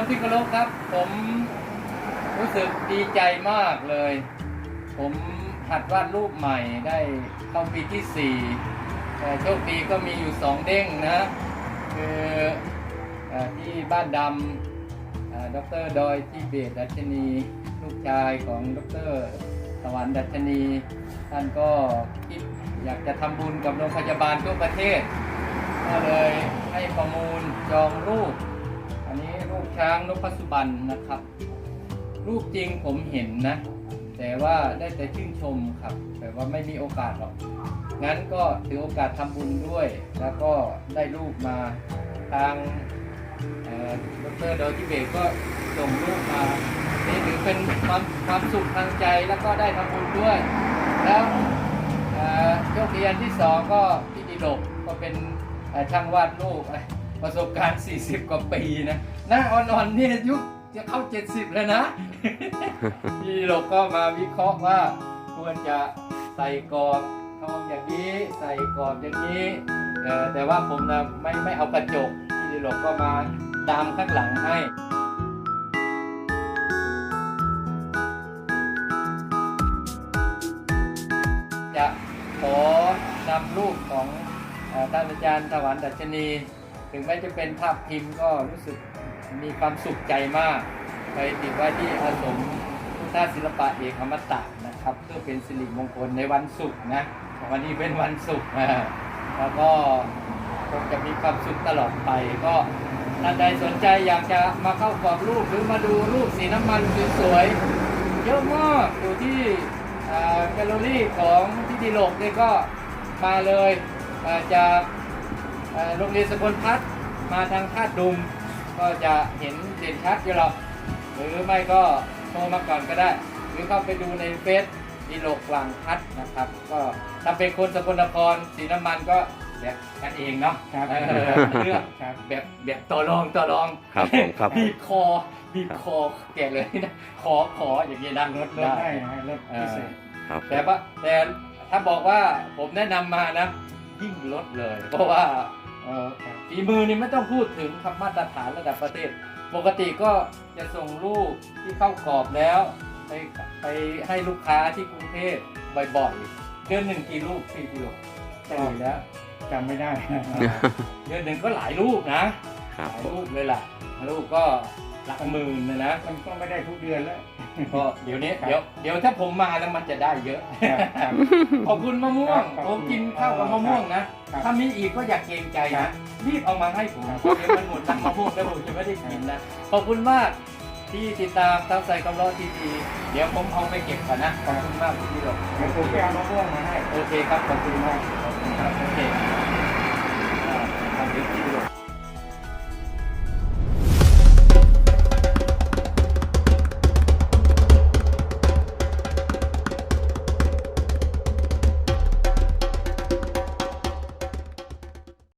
มที่เคารพครับ ผมรู้สึกดีใจมากเลย ผมหัดวาดรูปใหม่ได้เข้าปีที่ 4 แต่โชคดีก็มีอยู่ 2 เด้งนะ คือที่บ้านดำดรดอยที่เบตดัชนี ลูกชายของดรสวรรค์ดัชนี ท่านก็คิดอยากจะทำบุญกับโรงพยาบาลทั่วประเทศ ก็เลยให้ประมูลจองรูป ช้างนพสุบรรณนะครับ รูปจริงผมเห็นนะ แต่ว่าได้แต่ชื่นชมครับ แต่ว่าไม่มีโอกาสหรอก งั้นก็ถือโอกาสทำบุญด้วย แล้วก็ได้รูปมาทางเอ่อดรโดจิเบกก็ส่งรูปมานี่ถือเป็นความความสุขทางใจแล้วก็ได้ทำบุญด้วย แล้วโชคดีอันที่สองก็พี่ดิโลกก็เป็นช่างวาดรูปอ ประสบการณ์ 40 กว่าปีนะหน้าอ่อนๆเนี่ยอายุจะเข้า 70 แล้วนะ พี่ดิโลกก็มาวิเคราะห์ว่า ควรจะใส่กรอบทองอย่างนี้ ใส่กรอบอย่างนี้เอ่อแต่ว่าผมนะไม่ไม่เอากระจก พี่ดิโลกก็มาตามข้างหลังให้จะขอนำรูปของเอ่อท่านอาจารย์ถวันดัชนี ถึงแม้จะเป็นภาพพิมพ์ก็รู้สึกมีความสุขใจมาก ไปติดไว้ที่อาสมพุทธศิลปะเอกอมตะนะครับเพื่อเป็นสิริมงคลในวันศุกร์นะวันนี้เป็นวันศุกร์นะแล้วก็คงจะมีความสุขตลอดไปก็ท่านใดสนใจอยากจะมาเข้ากรอบรูปหรือมาดูรูปสีน้ำมันสวยๆเยอะมากอยู่ที่แกลเลอรี่ของพิธีโลกนี่ก็มาเลยจากอ่า โรงเรียนสกลพัฒน์มาทางท่าตุดุมก็จะเห็นเด่นชัดอยู่หรอกหรือไม่ก็โทรมาก่อนก็ได้ หรือเข้าไปดูในเฟซดีโลกวังพัฒน์นะครับ ก็ถ้าเป็นคนสกลนครสีน้ำมันก็แบบกันเองเนาะครับเออเลือกครับแบบแบบต่อรองต่อรองครับผมครับบีบคอบีบคอแกเลยนะขอขออย่างนี้นะลดลดให้นะฮะลดพิเศษครับแต่ว่าแต่ถ้าบอกว่าผมแนะนำมานะยิ่งลดเลย เพราะว่า เอ่อฝีมือนี่ไม่ต้องพูดถึงคำมาตรฐานระดับประเทศ ปกติก็จะส่งรูปที่เข้ากรอบแล้ว ไปไปให้ลูกค้าที่กรุงเทพบ่อยๆเดือนหนึ่งกี่รูปพี่กิโลเฉลี่ยแล้วจำไม่ได้ เดือนหนึ่งก็หลายรูปนะ ครับหลายรูปเลยล่ะรูปก็หลักหมื่นเลยนะ มันก็ไม่ได้ทุกเดือนแล้ว ก็เดี๋ยวนี้เดี๋ยวเดี๋ยวถ้าผมมาแล้วมันจะได้เยอะครับครับขอบคุณมะม่วง ครับผมกินข้าวกับมะม่วงนะ ครับถ้ามีอีกก็อยากเกรงใจครันะ บรีบเอามาให้ผมครับ เดี๋ยวมันหมดทั้งมะม่วงแล้วผมจะไม่ได้กินนะ ขอบคุณมากที่ติดตามตามใส่กำลังทีวีเดี๋ยวผมเอาไปเก็บก่อนนะ ขอบคุณมากพี่ดอกเดี๋ยวผมไปเอามะม่วงมาให้ โอเคครับ ขอบคุณมากขอบคุณครับโอเคอ่าทำเดี๋ยวพี่ดอก